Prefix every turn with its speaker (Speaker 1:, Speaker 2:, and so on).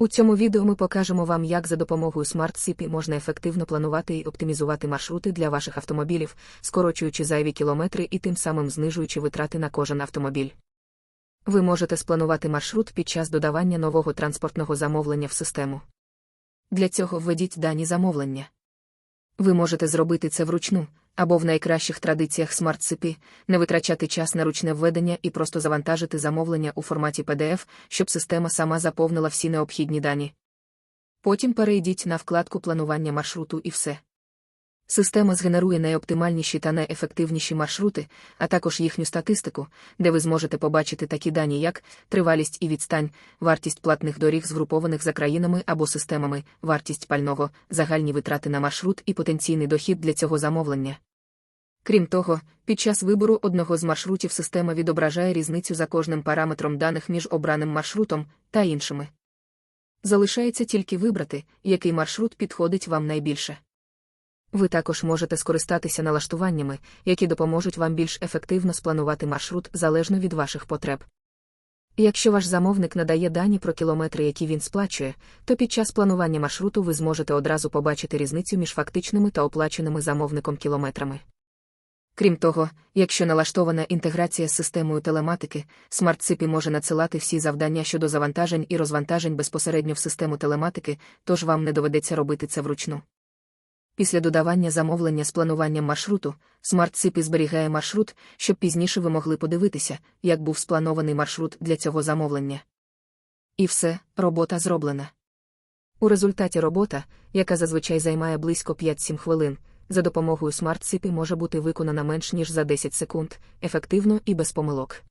Speaker 1: У цьому відео ми покажемо вам, як за допомогою Smart CP можна ефективно планувати і оптимізувати маршрути для ваших автомобілів, скорочуючи зайві кілометри і тим самим знижуючи витрати на кожен автомобіль. Ви можете спланувати маршрут під час додавання нового транспортного замовлення в систему. Для цього введіть дані замовлення. Ви можете зробити це вручну, або в найкращих традиціях смарт-сипі, не витрачати час на ручне введення і просто завантажити замовлення у форматі PDF, щоб система сама заповнила всі необхідні дані. Потім перейдіть на вкладку планування маршруту і все. Система згенерує найоптимальніші та найефективніші маршрути, а також їхню статистику, де ви зможете побачити такі дані, як тривалість і відстань, вартість платних доріг, згрупованих за країнами або системами, вартість пального, загальні витрати на маршрут і потенційний дохід для цього замовлення. Крім того, під час вибору одного з маршрутів система відображає різницю за кожним параметром даних між обраним маршрутом та іншими. Залишається тільки вибрати, який маршрут підходить вам найбільше. Ви також можете скористатися налаштуваннями, які допоможуть вам більш ефективно спланувати маршрут залежно від ваших потреб. Якщо ваш замовник надає дані про кілометри, які він сплачує, то під час планування маршруту ви зможете одразу побачити різницю між фактичними та оплаченими замовником кілометрами. Крім того, якщо налаштована інтеграція з системою телематики, SmartCP може надсилати всі завдання щодо завантажень і розвантажень безпосередньо в систему телематики, тож вам не доведеться робити це вручну. Після додавання замовлення з плануванням маршруту, SmartCP зберігає маршрут, щоб пізніше ви могли подивитися, як був спланований маршрут для цього замовлення. І все, робота зроблена. У результаті робота, яка зазвичай займає близько 5-7 хвилин, за допомогою SmartCP може бути виконана менш ніж за 10 секунд, ефективно і без помилок.